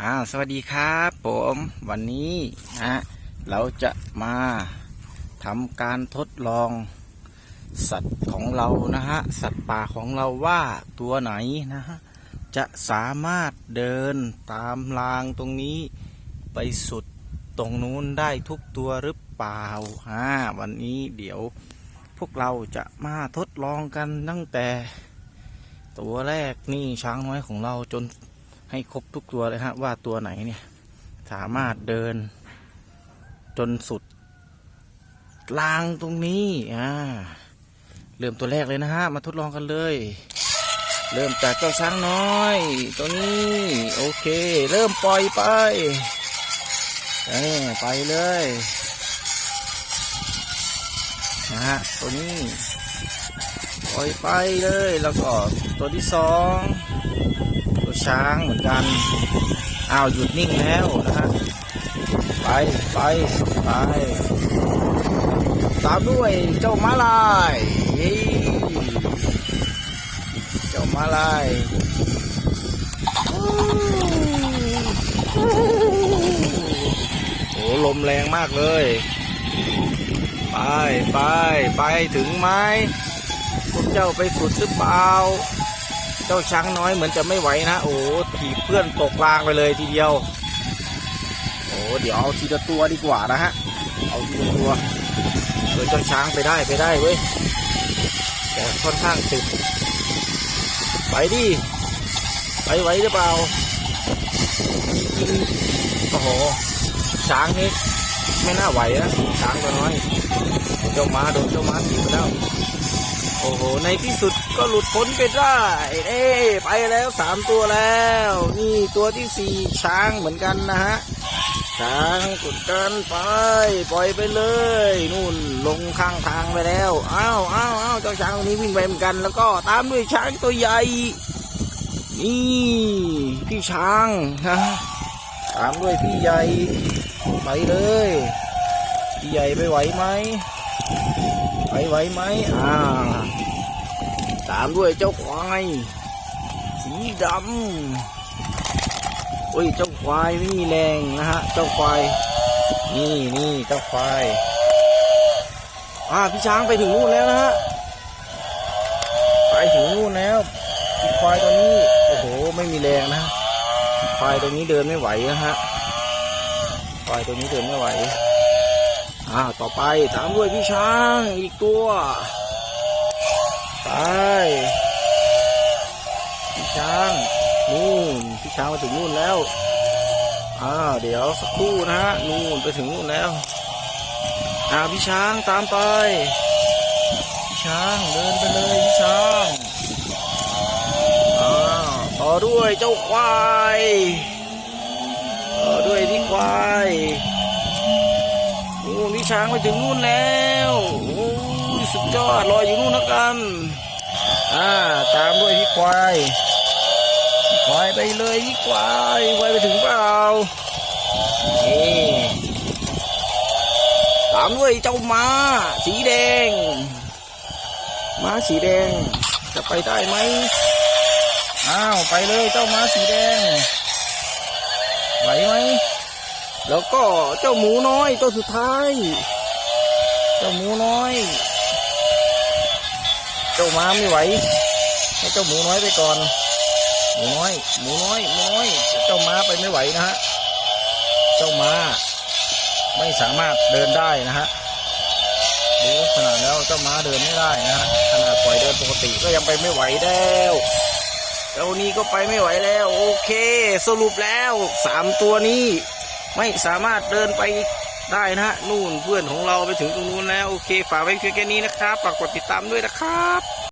อ่าสวัสดีครับผมวันนี้นะเราจะมาทำการทดลองสัตว์ของเรานะฮะสัตว์ป่าของเราว่าตัวไหนนะฮะจะสามารถเดินตามรางตรงนี้ไปสุดตรงนู้นได้ทุกตัวหรือเปล่าอ่าวันนี้เดี๋ยวพวกเราจะมาทดลองกันตั้งแต่ ตัวแรกนี่ช้างน้อยของเราจน ให้ครบทุกตัวเลยฮะว่าตัวไหนเนี่ย สามารถเดิน จนสุดรางตรงนี้อ่าเริ่มตัวแรกเลยนะฮะ มาทดลองกันเลย เริ่มจากเจ้าช้างน้อย ตัวนี้ โอเค เริ่มปล่อยไปเอ้ยไปเลยนะฮะตัวนี้ ปล่อยไปเลยแล้วก็ตัวที่สอง ช้างเหมือนกันอ้าวหยุดนิ่งแล้วนะฮะไปไปไปตามด้วยเจ้าม้าลายเย้เจ้าม้าลายโอ้ลมแรงมากเลย ไปไปไปถึงไหมพวกเจ้าไปสุดหรือเปล่า เจ้าช้างน้อยเหมือนจะไม่ไหวนะโอ้ถีบเพื่อนตกรางไปเลยทีเดียว โอ้เดี๋ยวเอาทีละตัวดีกว่านะฮะเอาทีละตัวเออเจ้าช้างไปได้ไปได้เว้ยแต่ค่อนข้างติดไปดิไปไหวหรือเปล่าโอ้โหช้างนี่ไม่น่าไหวนะช้างตัวน้อยเจ้าม้าโดนเจ้าม้าถีบไปแล้ว โอ้โห ในที่สุดก็หลุดพ้นไปได้เอ้ไปแล้วสามตัวแล้ว นี่ตัวที่สี่ช้างเหมือนกันนะฮะ ช้างกดกันไป ปล่อยไปเลย นู่นลงข้างทางไปแล้ว อ้าวอ้าวอ้าวเจ้าช้างตัวนี้วิ่งไปเหมือนกัน แล้วก็ตามด้วยช้างตัวใหญ่ นี่พี่ช้างนะตามด้วยพี่ใหญ่ ไปเลย พี่ใหญ่ไปไหวไหม ไปไหวไหมอ่า ตามด้วยเจ้าควาย สีดำโอ้ย เจ้าควายไม่มีแรงนะฮะ เจ้าควาย นี่นี่เจ้าควาย อ่า พี่ช้างไปถึงนู่นแล้วนะฮะ ไปถึงนู่นแล้วพี่ควายตัวนี้ โอ้โห ไม่มีแรงนะ ควายตัวนี้เดินไม่ไหวนะฮะ ควายตัวนี้เดินไม่ไหว อ่าต่อไปตามด้วยพี่ช้างอีกตัวไปพี่ช้างนู่นพี่ช้างมาถึงนู่นแล้วอ่าเดี๋ยวสักครู่นะฮะนู่นไปถึงนู่นแล้วอ่าพี่ช้างตามไปพี่ช้างเดินไปเลยพี่ช้างอ่าต่อด้วยเจ้าควายต่อด้วยพี่ควาย ช้างไปถึงนู่นแล้วโอ้ยสุดยอดรอยอยู่นู่นนะกัน อ่า ตามด้วยพี่ควายพี่ควายไปเลยพี่ควายควายไปถึงเปล่านี่ตามด้วยเจ้าม้าสีแดง ม้าสีแดง จะไปได้ไหมอ้าวไปเลยเจ้าม้าสีแดงไหวไหม แล้วก็เจ้าหมูน้อยตัวสุดท้าย เจ้าหมูน้อย เจ้าม้าไม่ไหวให้เจ้าหมูน้อยไปก่อน หมูน้อย หมูน้อย หมูน้อย เจ้าม้าไปไม่ไหวนะฮะ เจ้าม้าไม่สามารถเดินได้นะฮะดูลักษณะแล้วเจ้าม้าเดินไม่ได้นะฮะขนาดปล่อยเดินปกติก็ยังไปไม่ไหวแล้วเจ้านี้ก็ไปไม่ไหวแล้ว โอเค สรุปแล้วสามตัวนี้ ไม่สามารถเดินไปได้นะฮะนู่นเพื่อนของเราไปถึงตรงนู้นแล้ว โอเคฝากไว้เพียงแค่นี้นะครับฝากกดติดตามด้วยนะครับ